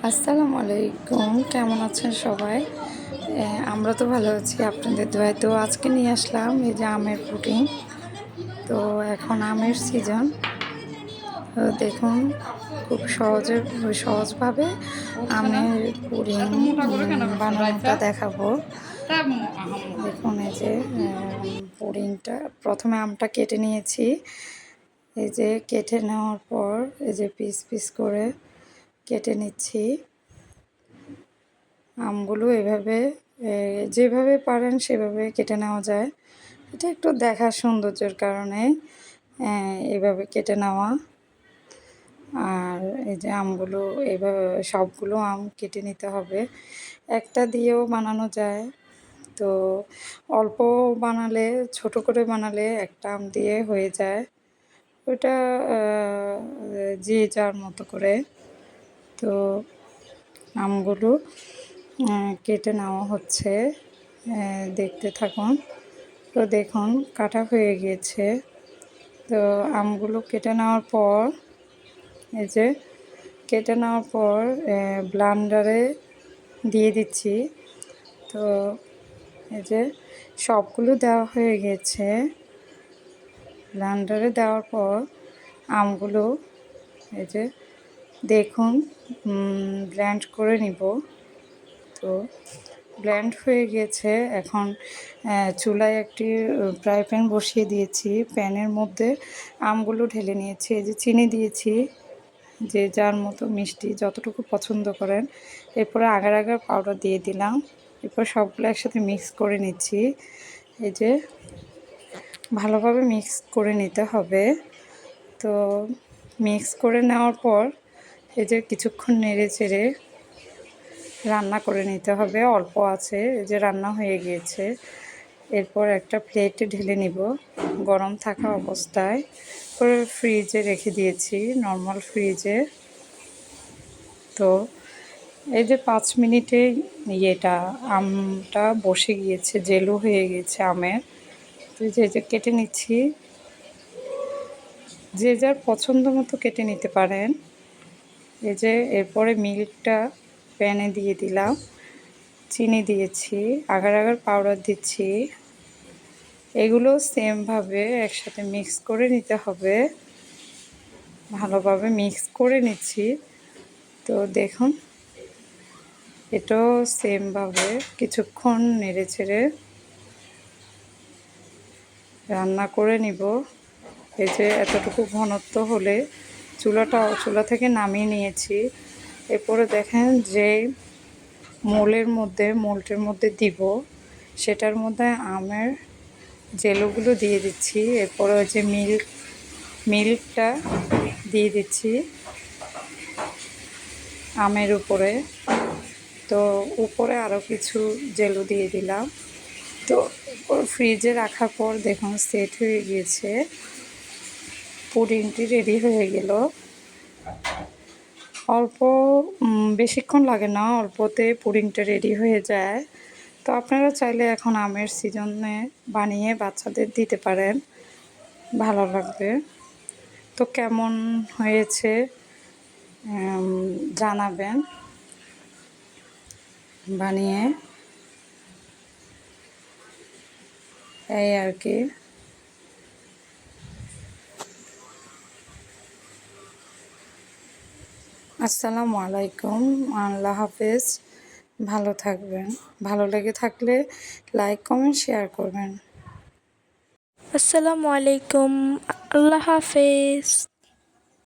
আসসালামু আলাইকুম কেমন আছেন সবাই? আমরা তো ভালো আছি আপনাদের দোয়ায়। তো আজকে নিয়ে আসলাম এই যে আমের পুটিং তো এখন আমের সিজন তো দেখুন খুব সহজে সহজভাবে আমের উম, বানানোটা দেখাবো। দেখুন এই যে পুডিংটা প্রথমে আমটা কেটে নিয়েছি। এই যে কেটে নেওয়ার পর এই যে পিস পিস করে কেটে নিচ্ছি। আমগুলো এভাবে যেভাবে পারেন সেভাবে কেটে নেওয়া যায়। এটা একটু দেখার সৌন্দর্যের কারণে এভাবে কেটে নেওয়া। আর এই যে আমগুলো, এভাবে সবগুলো আম কেটে নিতে হবে। একটা দিয়েও বানানো যায়। তো অল্প বানালে, ছোট করে বানালে একটা আম দিয়ে হয়ে যায়। ওটা যে যার মতো করে। তো আমগুলো কেটে নেওয়া হচ্ছে দেখতে থাকুন। তো দেখুন, কাটা হয়ে গিয়েছে। তো আমগুলো কেটে নেওয়ার পর, এই যে কেটে নেওয়ার পর ব্লান্ডারে দিয়ে দিচ্ছি। তো এই যে সবগুলো দেওয়া হয়ে গেছে ব্লান্ডারে দেওয়ার পর, আমগুলো, এই যে দেখুন ব্ল্যান্ড করে নিব। তো ব্ল্যান্ড হয়ে গিয়েছে এখন চুলায় একটি ফ্রাই প্যান বসিয়ে দিয়েছি। প্যানের মধ্যে আমগুলো ঢেলে নিয়েছি। এই যে চিনি দিয়েছি, যে যার মতো মিষ্টি, যতটুকু পছন্দ করেন। এরপরে আগার আগার পাউডার দিয়ে দিলাম। এরপর সবগুলো একসাথে মিক্স করে নিচ্ছি। এই যে ভালোভাবে মিক্স করে নিতে হবে। তো মিক্স করে নেওয়ার পর এই যে কিছুক্ষণ নেড়ে চেড়ে রান্না করে নিতে হবে, অল্প আছে, এই যে রান্না হয়ে গিয়েছে। এরপর একটা প্লেটে ঢেলে নিব, গরম থাকা অবস্থায়। পরে ফ্রিজে রেখে দিয়েছি, নর্মাল ফ্রিজে। তো এই যে পাঁচ মিনিটে ইয়েটা, আমটা বসে গিয়েছে, জেলো হয়ে গিয়েছে আমের। তো যে যে কেটে নিচ্ছি। যে যার পছন্দ মতো কেটে নিতে পারেন। এই যে এরপরে মিল্কটা প্যানে দিয়ে দিলাম, চিনি দিয়েছি, আগার আগার পাউডার দিচ্ছি। এগুলো সেমভাবে একসাথে মিক্স করে নিতে হবে। ভালোভাবে মিক্স করে নিচ্ছি। তো দেখুন, এটাও সেমভাবে কিছুক্ষণ নেড়ে ছেড়ে রান্না করে নিব। এই যে এতটুকু ঘনত্ব হলে চুলাটা, চুলা থেকে নামিয়ে নিয়েছি। এরপরে দেখেন যে মোলের মধ্যে, মোলটের মধ্যে দিব, সেটার মধ্যে আমের জেলোগুলো দিয়ে দিচ্ছি। এরপরে ওই যে মিল্ক, মিল্কটা দিয়ে দিচ্ছি আমের উপরে। তো উপরে আরও কিছু জেলো দিয়ে দিলাম। তো ফ্রিজে রাখার পর দেখুন সেট হয়ে গিয়েছে। পুডিংটি রেডি হয়ে গেল। অল্প বেশিক্ষণ লাগে না, অল্পতে পুডিংটা রেডি হয়ে যায়। তো আপনারা চাইলে এখন আমের সিজনে বানিয়ে বাচ্চাদের দিতে পারেন। ভালো লাগবে। তো কেমন হয়েছে জানাবেন। বানিয়ে। এই আর কি। আসসালামু আলাইকুম, আল্লাহ হাফেজ। ভালো থাকবেন। ভালো লেগে থাকলে লাইক, কমেন্ট, শেয়ার করবেন। আসসালামু আলাইকুম, আল্লাহ হাফেজ।